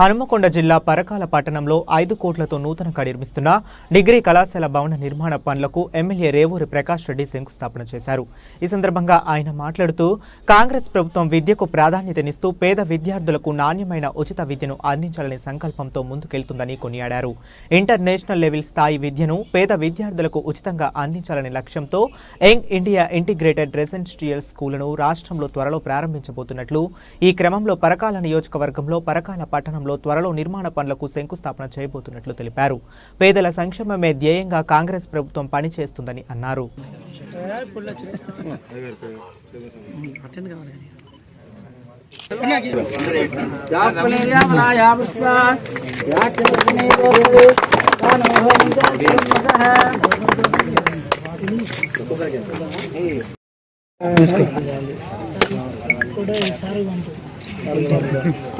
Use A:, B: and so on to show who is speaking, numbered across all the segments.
A: హనుమకొండ జిల్లా పరకాల పట్టణంలో ఐదు కోట్లతో నూతనంగా నిర్మిస్తున్న డిగ్రీ కళాశాల భవన నిర్మాణ పనులకు ఎమ్మెల్యే రేవూరి ప్రకాష్ రెడ్డి శంకుస్థాపన చేశారు. ఈ సందర్భంగా ఆయన మాట్లాడుతూ కాంగ్రెస్ ప్రభుత్వం విద్యకు ప్రాధాన్యతనిస్తూ పేద విద్యార్థులకు నాణ్యమైన ఉచిత విద్యను అందించాలనే సంకల్పంతో ముందుకెళ్తుందని కొనియాడారు. ఇంటర్నేషనల్ లెవెల్ స్థాయి విద్యను పేద విద్యార్థులకు ఉచితంగా అందించాలనే లక్ష్యంతో యంగ్ ఇండియా ఇంటిగ్రేటెడ్ రెసిడెన్షియల్ స్కూళ్ళను రాష్ట్రంలో త్వరలో ప్రారంభించబోతున్నట్లు ఈ క్రమంలో పరకాల నియోజకవర్గంలో పరకాల పట్టణంలో త్వరలో నిర్మాణ పనులకు శంకుస్థాపన చేయబోతున్నట్లు తెలిపారు. పేదల సంక్షేమమే ధ్యేయంగా కాంగ్రెస్ ప్రభుత్వం పనిచేస్తుందని అన్నారు.
B: ధన్యవరణాం చంద్ర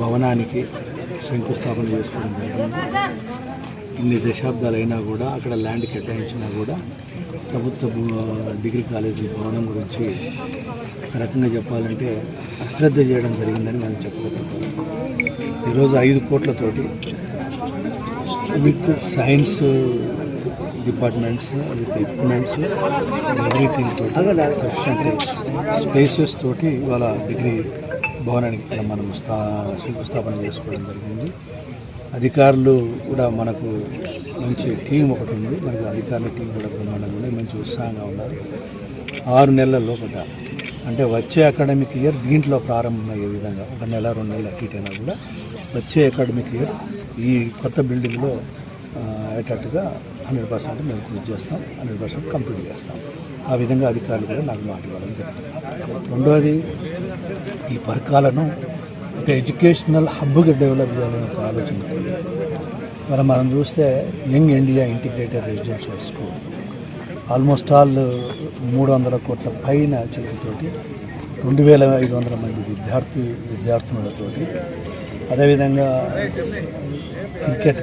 C: భవనానికి శంకుస్థాపన చేసుకోవడం జరిగింది. ఇన్ని దశాబ్దాలైనా కూడా అక్కడ ల్యాండ్ కేటాయించినా కూడా ప్రభుత్వ డిగ్రీ కాలేజీ భవనం గురించి రకంగా చెప్పాలంటే అశ్రద్ధ చేయడం జరిగిందని మనం చెప్పగలుగుతాం. ఈరోజు ఐదు కోట్లతోటి with science departments with equipments everything తోటి సఫిషియంట్ స్పేసెస్ తోటి ఇవాళ డిగ్రీ భవనానికి ఇక్కడ మనం స్థా శంకుస్థాపన చేసుకోవడం జరిగింది. అధికారులు కూడా మనకు మంచి టీం ఒకటి ఉంది. మనకు అధికారుల టీం కూడా బ్రహ్మాండంగా ఉంది. మంచి ఉత్సాహంగా ఉన్నారు. ఆరు నెలల లోపల అంటే వచ్చే అకాడమిక్ ఇయర్ దీంట్లో ప్రారంభమయ్యే విధంగా ఒక నెల రెండు నెలల అటు ఇటైనా అయినా కూడా వచ్చే అకాడమిక్ ఇయర్ ఈ కొత్త బిల్డింగ్లో అయ్యేటట్టుగా హండ్రెడ్ పర్సెంట్ మేము కృషి చేస్తాం హండ్రెడ్ పర్సెంట్ కంప్లీట్ చేస్తాం. ఆ విధంగా అధికారులు కూడా నాకు మాట ఇవ్వడం జరిగింది. రెండవది ఈ పరకాలను ఒక ఎడ్యుకేషనల్ హబ్గా డెవలప్ చేయాలని ఒక ఆలోచన మరి మనం చూస్తే young India integrated residential school. Almost all మూడు వందల కోట్ల పైన చదువుతోటి రెండు వేల ఐదు వందల మంది విద్యార్థి విద్యార్థినులతోటి అదేవిధంగా క్రికెట్